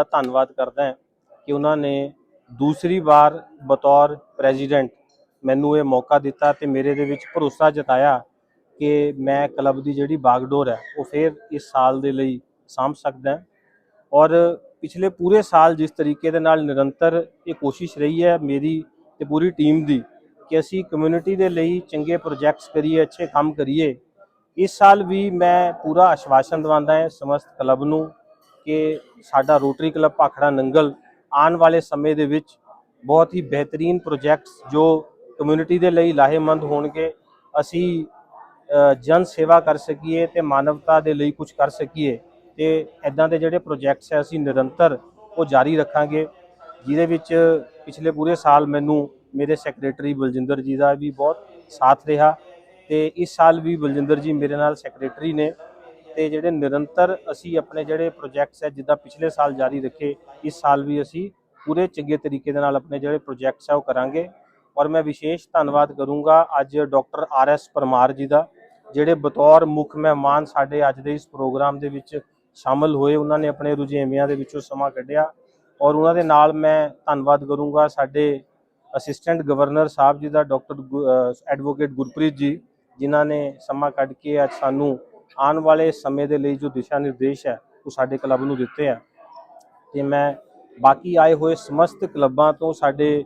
ਦਾ ਧੰਨਵਾਦ ਕਰਦਾ ਹਾਂ ਕਿ ਉਹਨਾਂ ਨੇ ਦੂਸਰੀ ਵਾਰ ਬਤੌਰ ਪ੍ਰੈਜ਼ੀਡੈਂਟ ਮੈਨੂੰ ਇਹ ਮੌਕਾ ਦਿੱਤਾ ਤੇ ਮੇਰੇ ਦੇ ਵਿੱਚ ਭਰੋਸਾ ਜਤਾਇਆ ਕਿ ਮੈਂ ਕਲੱਬ ਦੀ ਜਿਹੜੀ ਬਾਗਡੋਰ ਹੈ, ਉਹ ਫਿਰ ਇਸ ਸਾਲ ਦੇ ਲਈ ਸਾਂਭ ਸਕਦਾ ਔਰ ਪਿਛਲੇ ਪੂਰੇ ਸਾਲ ਜਿਸ ਤਰੀਕੇ ਦੇ ਨਾਲ ਨਿਰੰਤਰ ਇਹ ਕੋਸ਼ਿਸ਼ ਰਹੀ ਹੈ ਮੇਰੀ ਤੇ ਪੂਰੀ ਟੀਮ ਦੀ ਕਿ ਅਸੀਂ ਕਮਿਊਨਿਟੀ ਦੇ ਲਈ ਚੰਗੇ ਪ੍ਰੋਜੈਕਟਸ ਕਰੀਏ, ਅੱਛੇ ਕੰਮ ਕਰੀਏ, ਇਸ ਸਾਲ ਵੀ ਮੈਂ ਪੂਰਾ ਆਸ਼ਵਾਸਨ ਦਵਾਉਂਦਾ ਹਾਂ ਸਮਸਤ ਕਲੱਬ ਨੂੰ ਕਿ ਸਾਡਾ ਰੋਟਰੀ ਕਲੱਬ ਭਾਖੜਾ ਨੰਗਲ ਆਉਣ ਵਾਲੇ ਸਮੇਂ ਦੇ ਵਿੱਚ ਬਹੁਤ ਹੀ ਬਿਹਤਰੀਨ ਪ੍ਰੋਜੈਕਟਸ ਜੋ ਕਮਿਊਨਿਟੀ ਦੇ ਲਈ ਲਾਹੇਮੰਦ ਹੋਣਗੇ ਅਸੀਂ ਅ, ਜਨ ਸੇਵਾ ਕਰ ਸਕੀਏ ਤੇ ਮਾਨਵਤਾ ਦੇ ਲਈ ਕੁਝ ਕਰ ਸਕੀਏ ਤੇ ਇਦਾਂ ਦੇ ਜਿਹੜੇ ਪ੍ਰੋਜੈਕਟਸ ਹੈ ਅਸੀਂ ਨਿਰੰਤਰ ਉਹ ਜਾਰੀ ਰੱਖਾਂਗੇ ਜਿਹਦੇ ਵਿੱਚ ਪਿਛਲੇ ਪੂਰੇ ਸਾਲ ਮੈਨੂੰ ਮੇਰੇ ਸੈਕਟਰੀ ਬਲਜਿੰਦਰ ਜੀ ਦਾ ਵੀ ਬਹੁਤ ਸਾਥ ਰਿਹਾ ਤੇ ਇਸ ਸਾਲ ਵੀ ਬਲਜਿੰਦਰ ਜੀ ਮੇਰੇ ਨਾਲ ਸੈਕਟਰੀ ਨੇ ਤੇ ਜਿਹੜੇ ਨਿਰੰਤਰ ਅਸੀਂ ਆਪਣੇ ਜਿਹੜੇ ਪ੍ਰੋਜੈਕਟਸ ਹੈ, ਜਿੱਦਾਂ ਪਿਛਲੇ ਸਾਲ ਜਾਰੀ ਰੱਖੇ, ਇਸ ਸਾਲ ਵੀ ਅਸੀਂ ਪੂਰੇ ਚੰਗੇ ਤਰੀਕੇ ਦੇ ਨਾਲ ਆਪਣੇ ਜਿਹੜੇ ਪ੍ਰੋਜੈਕਟਸ ਆ ਉਹ ਕਰਾਂਗੇ। ਔਰ ਮੈਂ ਵਿਸ਼ੇਸ਼ ਧੰਨਵਾਦ ਕਰੂੰਗਾ ਅੱਜ ਡਾਕਟਰ ਆਰ ਐਸ ਪਰਮਾਰ ਜੀ ਦਾ, ਜਿਹੜੇ ਬਤੌਰ ਮੁੱਖ ਮਹਿਮਾਨ ਸਾਡੇ ਅੱਜ ਦੇ ਇਸ ਪ੍ਰੋਗਰਾਮ ਦੇ ਵਿੱਚ ਸ਼ਾਮਲ ਹੋਏ। ਉਹਨਾਂ ਨੇ ਆਪਣੇ ਰੁਝੇਵਿਆਂ ਦੇ ਵਿੱਚੋਂ ਸਮਾਂ ਕੱਢਿਆ। ਔਰ ਉਹਨਾਂ ਦੇ ਨਾਲ ਮੈਂ ਧੰਨਵਾਦ ਕਰੂੰਗਾ ਸਾਡੇ ਅਸਿਸਟੈਂਟ ਗਵਰਨਰ ਸਾਹਿਬ ਜੀ ਦਾ, ਡਾਕਟਰ ਐਡਵੋਕੇਟ ਗੁਰਪ੍ਰੀਤ ਜੀ, ਜਿਨ੍ਹਾਂ ਨੇ ਸਮਾਂ ਕੱਢ ਕੇ ਅੱਜ ਸਾਨੂੰ ਆਉਣ ਵਾਲੇ ਸਮੇਂ ਦੇ ਲਈ ਜੋ ਦਿਸ਼ਾ ਨਿਰਦੇਸ਼ ਹੈ, ਉਹ ਸਾਡੇ ਕਲੱਬ ਨੂੰ ਦਿੱਤੇ ਆ। ਤੇ ਮੈਂ ਬਾਕੀ ਆਏ ਹੋਏ ਸਮਸਤ ਕਲੱਬਾਂ ਤੋਂ ਸਾਡੇ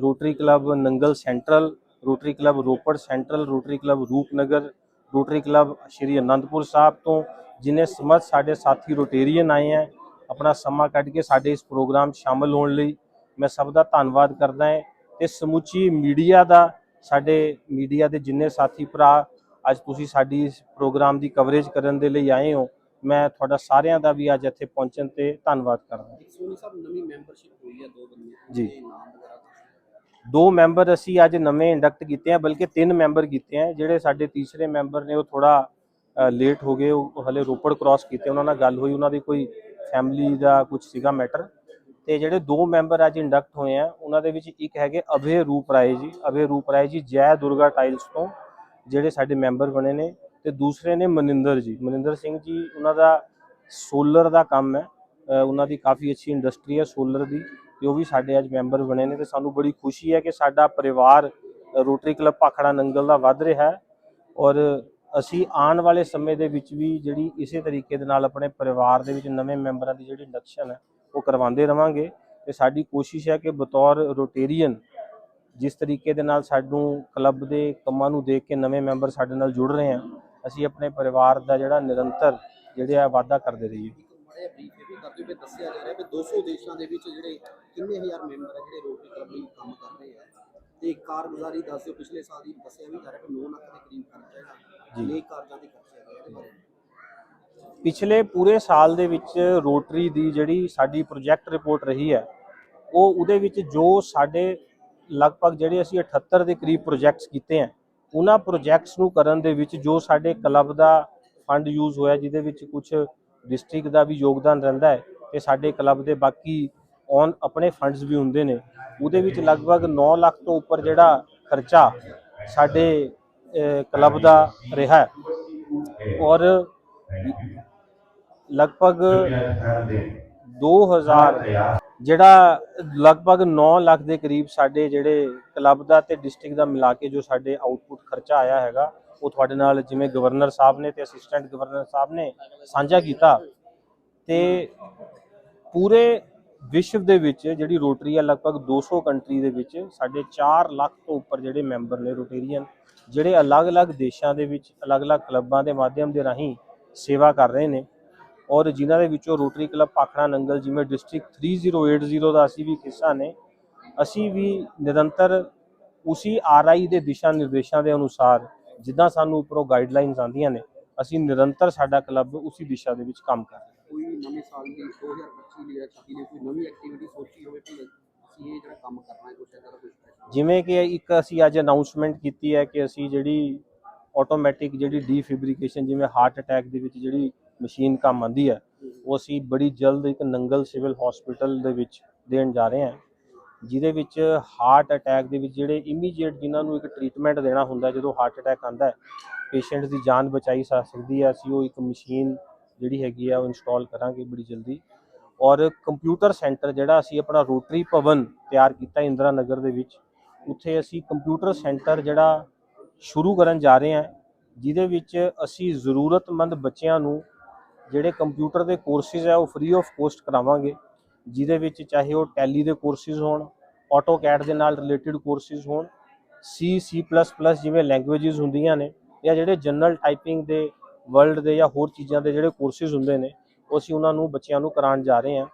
rotary club Nangal central rotary club Ropar central rotary club Rupnagar rotary club Shri Anandpur Sahib ਤੋਂ ਜਿਨੇ ਸਮਸਤ ਸਾਡੇ ਸਾਥੀ ਰੋਟੇਰੀਅਨ ਆਏ ਹੈ ਆਪਣਾ ਸਮਾਂ ਕੱਢ ਕੇ ਸਾਡੇ ਇਸ ਪ੍ਰੋਗਰਾਮ 'ਚ ਸ਼ਾਮਲ ਹੋਣ ਲਈ ਮੈਂ ਸਭ ਦਾ ਧੰਨਵਾਦ ਕਰਦਾ ਹਾਂ। ਤੇ ਸਮੁੱਚੀ ਮੀਡੀਆ ਦਾ, ਸਾਡੇ ਮੀਡੀਆ ਦੇ ਜਿੰਨੇ ਸਾਥੀ ਭਰਾ ਅੱਜ ਤੁਸੀਂ ਸਾਡੀ ਇਸ ਪ੍ਰੋਗਰਾਮ ਦੀ ਕਵਰੇਜ ਕਰਨ ਦੇ ਲਈ ਆਏ ਹੋ। ਮੈਂ ਤੁਹਾਡਾ ਸਾਰਿਆਂ ਦਾ ਵੀ ਅੱਜ ਇੱਥੇ ਪਹੁੰਚਣ ਤੇ ਧੰਨਵਾਦ ਕਰਦਾ। ਸੋਨੀ ਸਾਹਿਬ ਨਵੀਂ ਮੈਂਬਰਸ਼ਿਪ ਹੋਈ ਹੈ ਦੋ ਬੰਦੇ ਜੀ। ਦੋ ਮੈਂਬਰ ਅਸੀਂ ਅੱਜ ਨਵੇਂ ਇੰਡਕਟ ਕੀਤੇ ਆ ਬਲਕਿ ਤਿੰਨ ਮੈਂਬਰ ਕੀਤੇ ਆ ਜਿਹੜੇ ਸਾਡੇ ਤੀਸਰੇ ਮੈਂਬਰ ਨੇ ਉਹ ਥੋੜਾ ਲੇਟ ਹੋ ਗਏ। ਉਹ ਹਲੇ ਰੋਪੜ ਕ੍ਰਾਸ ਕੀਤੇ ਉਹਨਾਂ ਨਾਲ ਗੱਲ ਹੋਈ। ਉਹਨਾਂ ਦੀ ਕੋਈ ਫੈਮਿਲੀ ਦਾ ਕੁਝ ਸੀਗਾ ਮੈਟਰ ਤੇ ਜਿਹੜੇ ਦੋ ਮੈਂਬਰ ਅੱਜ ਇੰਡਕਟ ਹੋਏ ਆ ਉਹਨਾਂ ਦੇ ਵਿੱਚ ਇੱਕ ਹੈਗੇ ਅਭੇ ਰੂਪ ਰਾਏ ਜੀ। ਅਭੇ ਰੂਪ ਰਾਏ ਜੀ ਜੈ ਦੁਰਗਾ ਟਾਈਲਸ ਤੋਂ ਜਿਹੜੇ ਸਾਡੇ ਮੈਂਬਰ ਬਣੇ ਨੇ ਤੇ ਦੂਸਰੇ ਨੇ ਮਨਿੰਦਰ ਜੀ। ਮਨਿੰਦਰ ਸਿੰਘ ਜੀ, ਉਹਨਾਂ ਦਾ ਸੋਲਰ ਦਾ ਕੰਮ ਹੈ। ਉਹਨਾਂ ਦੀ ਕਾਫੀ ਅੱਛੀ ਇੰਡਸਟਰੀ ਹੈ ਸੋਲਰ ਦੀ ਤੇ ਉਹ ਵੀ ਸਾਡੇ ਅੱਜ ਮੈਂਬਰ ਬਣੇ ਨੇ ਤੇ ਸਾਨੂੰ ਬੜੀ ਖੁਸ਼ੀ ਹੈ ਕਿ ਸਾਡਾ ਪਰਿਵਾਰ ਰੋਟਰੀ ਕਲੱਬ ਭਾਖੜਾ ਨੰਗਲ ਦਾ ਵੱਧ ਰਿਹਾ ਹੈ ਔਰ ਅਸੀਂ ਆਉਣ ਵਾਲੇ ਸਮੇਂ ਦੇ ਵਿੱਚ ਵੀ ਜਿਹੜੀ ਇਸੇ ਤਰੀਕੇ ਦੇ ਨਾਲ ਆਪਣੇ ਪਰਿਵਾਰ ਦੇ ਵਿੱਚ ਨਵੇਂ ਮੈਂਬਰਾਂ ਦੀ ਜਿਹੜੀ ਇੰਡਕਸ਼ਨ ਹੈ, ਉਹ ਕਰਵਾਉਂਦੇ ਰਵਾਂਗੇ ਤੇ ਸਾਡੀ ਕੋਸ਼ਿਸ਼ ਹੈ ਕਿ ਬਤੌਰ ਰੋਟੇਰੀਅਨ ਜਿਸ ਤਰੀਕੇ ਦੇ ਨਾਲ ਸਾਨੂੰ ਕਲੱਬ ਦੇ ਕੰਮਾਂ ਨੂੰ ਦੇਖ ਕੇ ਨਵੇਂ ਮੈਂਬਰ ਸਾਡੇ ਨਾਲ ਜੁੜ ਰਹੇ ਹਨ ਅਸੀਂ ਆਪਣੇ ਪਰਿਵਾਰ ਦਾ ਜਿਹੜਾ ਨਿਰੰਤਰ ਜਿਹੜੇ ਆ ਵਾਅਦਾ ਕਰਦੇ ਰਹੀਏ। ਇੱਕ ਮਾੜਾ ਜਿਹਾ ਬਰੀਫ ਇਹ ਵੀ ਕਰਦੇ ਹੋਏ ਦੱਸਿਆ ਜਾ ਰਿਹਾ ਵੀ 200 ਦੇਸ਼ਾਂ ਦੇ ਵਿੱਚ ਜਿਹੜੇ ਕਿੰਨੇ ਹਜ਼ਾਰ ਮੈਂਬਰ ਹੈ ਜਿਹੜੇ ਰੋਟਰੀ ਕਲੱਬ ਲਈ ਕੰਮ ਕਰ ਰਹੇ ਆ। ਤੇ ਕਾਰਗੁਜ਼ਾਰੀ ਦੱਸਿਓ ਪਿਛਲੇ ਸਾਲ ਦੀ ਦੱਸਿਆ ਵੀ ਜਾ ਰਿਹਾ ਕਿ 9 ਲੱਖ ਦੇ ਕਰੀਬ ਖਰਚਾ ਹੈਗਾ। ਜੀ। ਅਨੇਕ ਕਾਰਜਾਂ ਦੀ ਖਰਚਾ ਹੈਗਾ ਇਹਦੇ ਬਾਰੇ। ਪਿਛਲੇ ਪੂਰੇ ਸਾਲ ਦੇ ਵਿੱਚ ਰੋਟਰੀ ਦੀ ਜਿਹੜੀ ਸਾਡੀ ਪ੍ਰੋਜੈਕਟ ਰਿਪੋਰਟ ਰਹੀ ਹੈ ਉਹ ਉਹਦੇ ਵਿੱਚ ਜੋ ਸਾਡੇ ਲਗਭਗ ਜਿਹੜੇ ਅਸੀਂ 78 ਦੇ ਕਰੀਬ ਪ੍ਰੋਜੈਕਟਸ ਕੀਤੇ ਆ ਉਹਨਾਂ ਪ੍ਰੋਜੈਕਟਸ ਨੂੰ ਕਰਨ ਦੇ ਵਿੱਚ ਜੋ ਸਾਡੇ ਕਲੱਬ ਦਾ ਫੰਡ ਯੂਜ਼ ਹੋਇਆ ਜਿਹਦੇ ਵਿੱਚ ਕੁਝ ਡਿਸਟ੍ਰਿਕਟ ਦਾ ਵੀ ਯੋਗਦਾਨ ਰਹਿੰਦਾ ਹੈ ਤੇ ਸਾਡੇ ਕਲੱਬ ਦੇ ਬਾਕੀ ਔਨ ਆਪਣੇ ਫੰਡਸ ਵੀ ਹੁੰਦੇ ਨੇ ਉਹਦੇ ਵਿੱਚ ਲਗਭਗ 9 ਲੱਖ ਤੋਂ ਉੱਪਰ ਜਿਹੜਾ ਖਰਚਾ ਸਾਡੇ ਕਲੱਬ ਦਾ ਰਿਹਾ ਔਰ ਲਗਭਗ 2000 ਜਿਹੜਾ ਲਗਭਗ 9 ਲੱਖ ਦੇ ਕਰੀਬ ਸਾਡੇ ਜਿਹੜੇ ਕਲੱਬ ਦਾ ਤੇ ਡਿਸਟ੍ਰਿਕਟ ਦਾ ਮਿਲਾ ਕੇ ਜੋ ਸਾਡੇ ਆਊਟਪੁੱਟ ਖਰਚਾ ਆਇਆ ਹੈਗਾ, ਉਹ ਤੁਹਾਡੇ ਨਾਲ ਜਿਵੇਂ ਗਵਰਨਰ ਸਾਹਿਬ ਨੇ ਤੇ ਅਸਿਸਟੈਂਟ ਗਵਰਨਰ ਸਾਹਿਬ ਨੇ ਸਾਂਝਾ ਕੀਤਾ ਤੇ ਪੂਰੇ ਵਿਸ਼ਵ ਦੇ ਵਿੱਚ ਜਿਹੜੀ ਰੋਟਰੀ ਆ ਲਗਭਗ 200 ਕੰਟਰੀ ਦੇ ਵਿੱਚ ਸਾਡੇ 4 ਲੱਖ ਤੋਂ ਉੱਪਰ ਜਿਹੜੇ ਮੈਂਬਰ ਨੇ ਰੋਟੇਰੀਅਨ, ਜਿਹੜੇ ਅਲੱਗ-ਅਲੱਗ ਦੇਸ਼ਾਂ ਦੇ ਵਿੱਚ ਅਲੱਗ-ਅਲੱਗ ਕਲੱਬਾਂ ਦੇ ਮਾਧਿਅਮ ਦੇ ਰਾਹੀਂ ਸੇਵਾ ਕਰ ਰਹੇ ਨੇ। ਔਰ ਜਿਨ੍ਹਾਂ ਦੇ ਵਿੱਚੋਂ ਰੋਟਰੀ ਕਲੱਬ ਪਾਖੜਾ ਨੰਗਲ ਜਿਵੇਂ ਡਿਸਟ੍ਰਿਕਟ 3080 ਦਾ ਅਸੀਂ ਵੀ ਹਿੱਸਾ ਨੇ ਅਸੀਂ ਵੀ ਨਿਰੰਤਰ ਉਸੇ ਆਰਆਈ ਦੇ ਦਿਸ਼ਾ ਨਿਰਦੇਸ਼ਾਂ ਦੇ ਅਨੁਸਾਰ ਜਿੱਦਾਂ ਸਾਨੂੰ ਉੱਪਰੋਂ ਗਾਈਡਲਾਈਨਸ ਆਉਂਦੀਆਂ ਨੇ ਅਸੀਂ ਨਿਰੰਤਰ ਸਾਡਾ ਕਲੱਬ ਉਸੇ ਦਿਸ਼ਾ ਦੇ ਵਿੱਚ ਕੰਮ ਕਰ ਰਿਹਾ ਕੋਈ ਨਵੇਂ ਸਾਲ ਦੀ 2025 ਲਈ ਜਾਂ 26 ਲਈ ਕੋਈ ਨਵੀਂ ਐਕਟੀਵਿਟੀ ਸੋਚੀ ਹੋਵੇ ਕਿ ਅਸੀਂ ਇਹ ਜਿਹੜਾ ਕੰਮ ਕਰਨਾ ਹੈ ਕੁਛ ਇਦਾਂ ਦਾ ਕੁਝ ਜਿਵੇਂ ਕਿ ਇੱਕ ਅਸੀਂ ਅੱਜ ਅਨਾਉਂਸਮੈਂਟ ਕੀਤੀ ਹੈ ਕਿ ਅਸੀਂ ਜਿਹੜੀ ਆਟੋਮੈਟਿਕ ਜਿਹੜੀ ਡੀਫਿਬਰਿਕੇਸ਼ਨ ਜਿਵੇਂ ਹਾਰਟ ਅਟੈਕ ਦੇ ਵਿੱਚ ਜਿਹੜੀ ਮਸ਼ੀਨ ਕੰਮ ਆਉਂਦੀ ਹੈ, ਉਹ ਅਸੀਂ ਬੜੀ ਜਲਦ ਇੱਕ ਨੰਗਲ ਸਿਵਲ ਹਸਪੀਟਲ ਦੇ ਵਿੱਚ ਦੇਣ ਜਾ ਰਹੇ ਹਾਂ, ਜਿਹਦੇ ਵਿੱਚ ਹਾਰਟ ਅਟੈਕ ਦੇ ਵਿੱਚ ਜਿਹੜੇ ਇਮੀਡੀਏਟ ਜਿਨ੍ਹਾਂ ਨੂੰ ਇੱਕ ਟ੍ਰੀਟਮੈਂਟ ਦੇਣਾ ਹੁੰਦਾ ਜਦੋਂ ਹਾਰਟ ਅਟੈਕ ਆਉਂਦਾ ਹੈ ਪੇਸ਼ੈਂਟ ਦੀ ਜਾਨ ਬਚਾਈ ਜਾ ਸਕਦੀ ਹੈ, ਅਸੀਂ ਉਹ ਇੱਕ ਮਸ਼ੀਨ ਜਿਹੜੀ ਹੈਗੀ ਆ ਉਹ ਇੰਸਟਾਲ ਕਰਾਂਗੇ ਬੜੀ ਜਲਦੀ। ਔਰ ਕੰਪਿਊਟਰ ਸੈਂਟਰ ਜਿਹੜਾ ਅਸੀਂ ਆਪਣਾ ਰੋਟਰੀ ਭਵਨ ਤਿਆਰ ਕੀਤਾ ਇੰਦਰਾ ਨਗਰ ਦੇ ਵਿੱਚ, ਉੱਥੇ ਅਸੀਂ ਕੰਪਿਊਟਰ ਸੈਂਟਰ ਜਿਹੜਾ ਸ਼ੁਰੂ ਕਰਨ ਜਾ ਰਹੇ ਹਾਂ, ਜਿਹਦੇ ਵਿੱਚ ਅਸੀਂ ਜ਼ਰੂਰਤਮੰਦ ਬੱਚਿਆਂ ਨੂੰ ਜਿਹੜੇ ਕੰਪਿਊਟਰ ਦੇ ਕੋਰਸਿਸ ਹੈ ਉਹ ਫ੍ਰੀ ਆਫ ਕੋਸਟ ਕਰਾਵਾਂਗੇ, ਜਿਹਦੇ ਵਿੱਚ ਚਾਹੇ ਉਹ ਟੈਲੀ ਦੇ ਕੋਰਸਿਸ ਹੋਣ ਆਟੋਕੈਡ ਦੇ ਨਾਲ ਰਿਲੇਟਡ ਕੋਰਸਿਸ ਹੋਣ ਸੀ ਸੀ ਜਿਵੇਂ ਲੈਂਗੁਏਜਸ ਹੁੰਦੀਆਂ ਨੇ, ਜਾਂ ਜਿਹੜੇ ਜਨਰਲ ਟਾਈਪਿੰਗ ਦੇ ਵਰਲਡ ਦੇ ਜਾਂ ਹੋਰ ਚੀਜ਼ਾਂ ਦੇ ਜਿਹੜੇ ਕੋਰਸਿਸ ਹੁੰਦੇ ਨੇ, ਉਹ ਅਸੀਂ ਉਹਨਾਂ ਨੂੰ ਬੱਚਿਆਂ ਨੂੰ ਕਰਾਉਣ ਜਾ ਰਹੇ ਹਾਂ।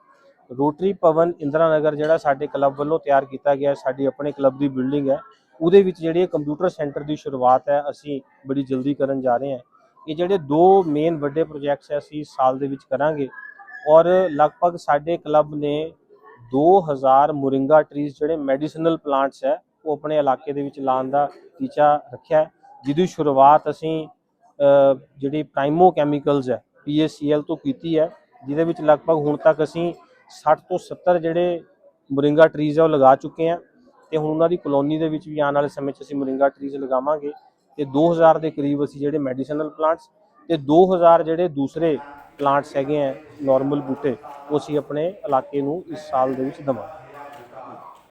ਰੋਟਰੀ ਭਵਨ ਇੰਦਰਾ ਨਗਰ ਜਿਹੜਾ ਸਾਡੇ ਕਲੱਬ ਵੱਲੋਂ ਤਿਆਰ ਕੀਤਾ ਗਿਆ ਸਾਡੀ ਆਪਣੇ ਕਲੱਬ ਦੀ ਬਿਲਡਿੰਗ ਹੈ, ਉਹਦੇ ਵਿੱਚ ਜਿਹੜੀ ਕੰਪਿਊਟਰ ਸੈਂਟਰ ਦੀ ਸ਼ੁਰੂਆਤ ਹੈ, ਅਸੀਂ ਬੜੀ ਜਲਦੀ ਕਰਨ ਜਾ ਰਹੇ ਹਾਂ। ਇਹ ਜਿਹੜੇ ਦੋ ਮੇਨ ਵੱਡੇ ਪ੍ਰੋਜੈਕਟਸ ਅਸੀਂ ਇਸ ਸਾਲ ਦੇ ਵਿੱਚ ਕਰਾਂਗੇ। ਔਰ ਲਗਭਗ ਸਾਡੇ ਕਲੱਬ ਨੇ 2000 ਮੁਰਿੰਗਾ ਟਰੀਜ਼ ਜਿਹੜੇ ਮੈਡੀਸਨਲ ਪਲਾਂਟਸ ਹੈ, ਉਹ ਆਪਣੇ ਇਲਾਕੇ ਦੇ ਵਿੱਚ ਲਾਉਣ ਦਾ ਟੀਚਾ ਰੱਖਿਆ ਜਿਹਦੀ ਸ਼ੁਰੂਆਤ ਅਸੀਂ ਜਿਹੜੀ ਪ੍ਰਾਈਮੋ ਕੈਮੀਕਲਸ ਹੈ PACL ਤੋਂ ਕੀਤੀ ਹੈ, ਜਿਹਦੇ ਵਿੱਚ ਲਗਭਗ ਹੁਣ ਤੱਕ ਅਸੀਂ 60 ਤੋਂ 70 ਜਿਹੜੇ ਮੁਰਿੰਗਾ ਟਰੀਜ਼ ਹੈ, ਉਹ ਲਗਾ ਚੁੱਕੇ ਹਾਂ। ਤੇ ਹੁਣ ਉਹਨਾਂ ਦੀ ਕਲੋਨੀ ਦੇ ਵਿੱਚ ਵੀ ਆਉਣ ਵਾਲੇ ਸਮੇਂ 'ਚ ਅਸੀਂ ਮੁਰਿੰਗਾ ਟਰੀਜ਼ ਲਗਾਵਾਂਗੇ। ਤੇ 2000 ਦੇ ਕਰੀਬ ਅਸੀਂ ਜਿਹੜੇ ਮੈਡੀਸਨਲ ਪਲਾਂਟਸ ਤੇ 2000 ਜਿਹੜੇ ਦੂਸਰੇ ਪਲਾਂਟਸ ਹੈਗੇ ਆ ਨਾਰਮਲ ਬੂਟੇ, ਉਹ ਅਸੀਂ ਆਪਣੇ ਇਲਾਕੇ ਨੂੰ ਇਸ ਸਾਲ ਦੇ ਵਿੱਚ ਦਵਾਂਗੇ।